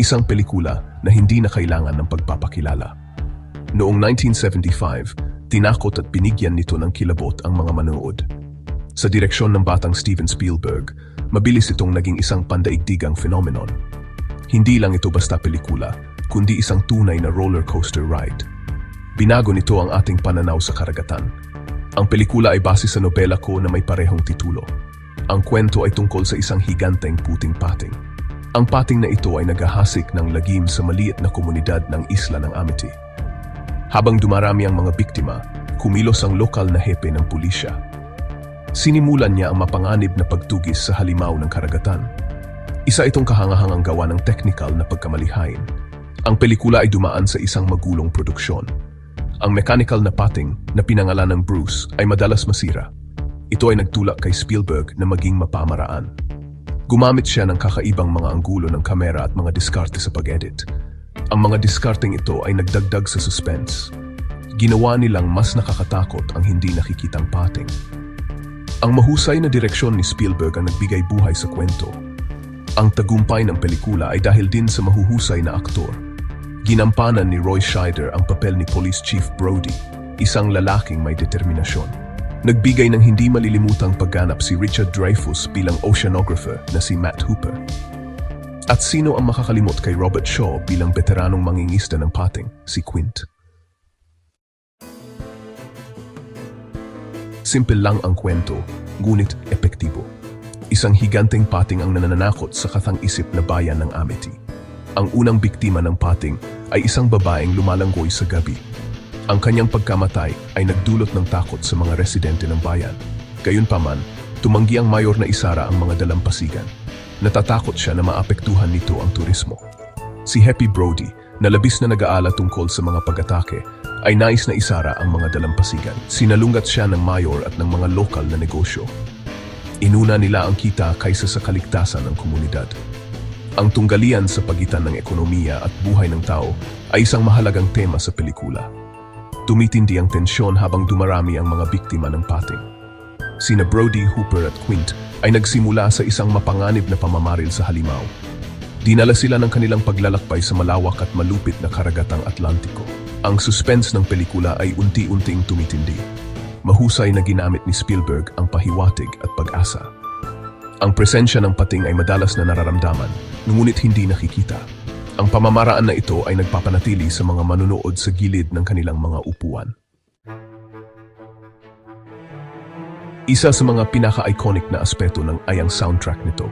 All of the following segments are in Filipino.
isang pelikula na hindi na kailangan ng pagpapakilala. Noong 1975, tinakot at binigyan nito ng kilabot ang mga manood. Sa direksyon ng batang Steven Spielberg, mabilis itong naging isang pandaigdigang phenomenon. Hindi lang ito basta pelikula, kundi isang tunay na roller coaster ride. Binago nito ang ating pananaw sa karagatan. Ang pelikula ay base sa nobela ko na may parehong titulo. Ang kwento ay tungkol sa isang higanteng puting pating. Ang pating na ito ay naghahasik ng lagim sa maliit na komunidad ng isla ng Amity. Habang dumarami ang mga biktima, kumilos ang lokal na hepe ng pulisya. Sinimulan niya ang mapanganib na pagtugis sa halimaw ng karagatan. Isa itong kahangahangang gawa ng technical na pagkamalihain. Ang pelikula ay dumaan sa isang magulong produksyon. Ang mechanical na pating na pinangalan ng Bruce ay madalas masira. Ito ay nagtulak kay Spielberg na maging mapamaraan. Gumamit siya ng kakaibang mga anggulo ng kamera at mga diskarte sa pag-edit. Ang mga diskarteng ito ay nagdagdag sa suspense. Ginawa nilang mas nakakatakot ang hindi nakikitang pating. Ang mahusay na direksyon ni Spielberg ang nagbigay buhay sa kwento. Ang tagumpay ng pelikula ay dahil din sa mahuhusay na aktor. Ginampanan ni Roy Scheider ang papel ni Police Chief Brody, isang lalaking may determinasyon. Nagbigay ng hindi malilimutang pagganap si Richard Dreyfuss bilang oceanographer na si Matt Hooper. At sino ang makakalimot kay Robert Shaw bilang veteranong mangingista ng pating, si Quint? Simple lang ang kwento, ngunit epektibo. Isang higanteng pating ang nananakot sa katang-isip na bayan ng Amity. Ang unang biktima ng pating ay isang babaeng lumalanggoy sa gabi. Ang kanyang pagkamatay ay nagdulot ng takot sa mga residente ng bayan. Gayunpaman, tumanggi ang mayor na isara ang mga dalampasigan. Natatakot siya na maapektuhan nito ang turismo. Si Happy Brody, na labis na nag-aala tungkol sa mga pag-atake, ay nais na isara ang mga dalampasigan. Sinalungat siya ng mayor at ng mga lokal na negosyo. Inuna nila ang kita kaysa sa kaligtasan ng komunidad. Ang tunggalian sa pagitan ng ekonomiya at buhay ng tao ay isang mahalagang tema sa pelikula. Tumitindi ang tensyon habang dumarami ang mga biktima ng pating. Sina Brody, Hooper at Quint ay nagsimula sa isang mapanganib na pamamaril sa halimaw. Dinala sila ng kanilang paglalakbay sa malawak at malupit na karagatang Atlantiko. Ang suspense ng pelikula ay unti-unting tumitindi. Mahusay na ginamit ni Spielberg ang pahiwatig at pag-asa. Ang presensya ng pating ay madalas na nararamdaman, ngunit hindi nakikita. Ang pamamaraan na ito ay nagpapanatili sa mga manunood sa gilid ng kanilang mga upuan. Isa sa mga pinaka-iconic na aspeto ng ay ang soundtrack nito.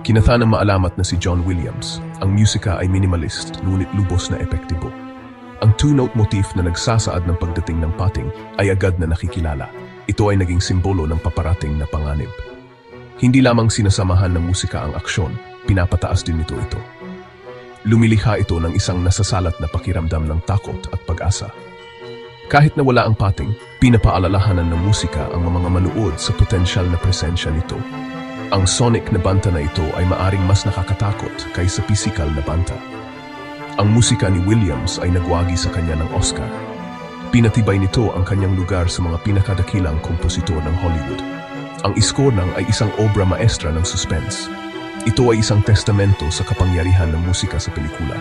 Kinata ng maalamat na si John Williams, ang musika ay minimalist ngunit lubos na epektibo. Ang two-note motif na nagsasaad ng pagdating ng pating ay agad na nakikilala. Ito ay naging simbolo ng paparating na panganib. Hindi lamang sinasamahan ng musika ang aksyon, pinapataas din nito ito. Lumilikha ito ng isang nasasalat na pakiramdam ng takot at pag-asa. Kahit na wala ang pating, pinapaalalahanan ng musika ang mga manuod sa potensyal na presensya nito. Ang sonic na banta na ito ay maaring mas nakakatakot kaysa pisikal na banta. Ang musika ni Williams ay nagwagi sa kanya ng Oscar. Pinatibay nito ang kanyang lugar sa mga pinakadakilang kompositor ng Hollywood. Ang iskor ng ay isang obra maestra ng suspense. Ito ay isang testamento sa kapangyarihan ng musika sa pelikula.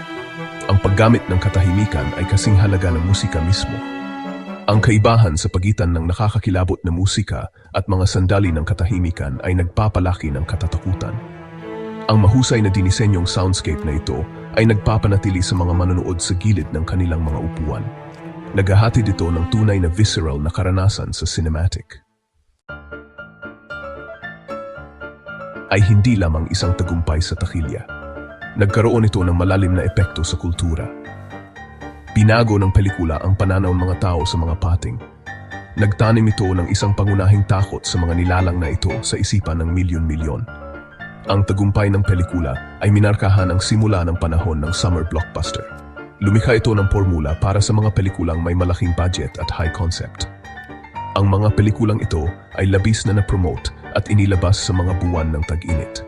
Ang paggamit ng katahimikan ay kasing halaga ng musika mismo. Ang kaibahan sa pagitan ng nakakakilabot na musika at mga sandali ng katahimikan ay nagpapalaki ng katatakutan. Ang mahusay na dinisenyong soundscape na ito ay nagpapanatili sa mga manonood sa gilid ng kanilang mga upuan. Naghahatid ito ng tunay na visceral na karanasan sa cinematic. Ay hindi lamang isang tagumpay sa takilya. Nagkaroon ito ng malalim na epekto sa kultura. Binago ng pelikula ang pananaw ng mga tao sa mga pating. Nagtanim ito ng isang pangunahing takot sa mga nilalang na ito sa isipan ng milyon-milyon. Ang tagumpay ng pelikula ay minarkahan ang simula ng panahon ng summer blockbuster. Lumikha ito ng formula para sa mga pelikulang may malaking budget at high concept. Ang mga pelikulang ito ay labis na na-promote at inilabas sa mga buwan ng tag-init.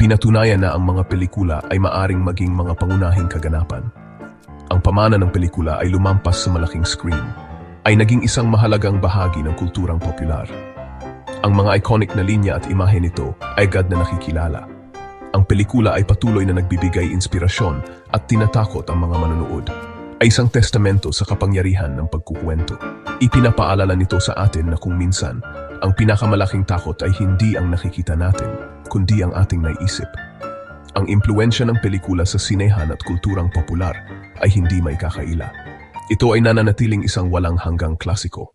Pinatunayan na ang mga pelikula ay maaring maging mga pangunahing kaganapan. Ang pamana ng pelikula ay lumampas sa malaking screen, ay naging isang mahalagang bahagi ng kulturang popular. Ang mga iconic na linya at imahe nito ay agad na nakikilala. Ang pelikula ay patuloy na nagbibigay inspirasyon at tinatakot ang mga manonood. Ay isang testamento sa kapangyarihan ng pagkukwento. Ipinapaalala nito sa atin na kung minsan, ang pinakamalaking takot ay hindi ang nakikita natin, kundi ang ating naiisip. Ang impluensya ng pelikula sa sinehan at kulturang popular ay hindi may kakaila. Ito ay nananatiling isang walang hanggang klasiko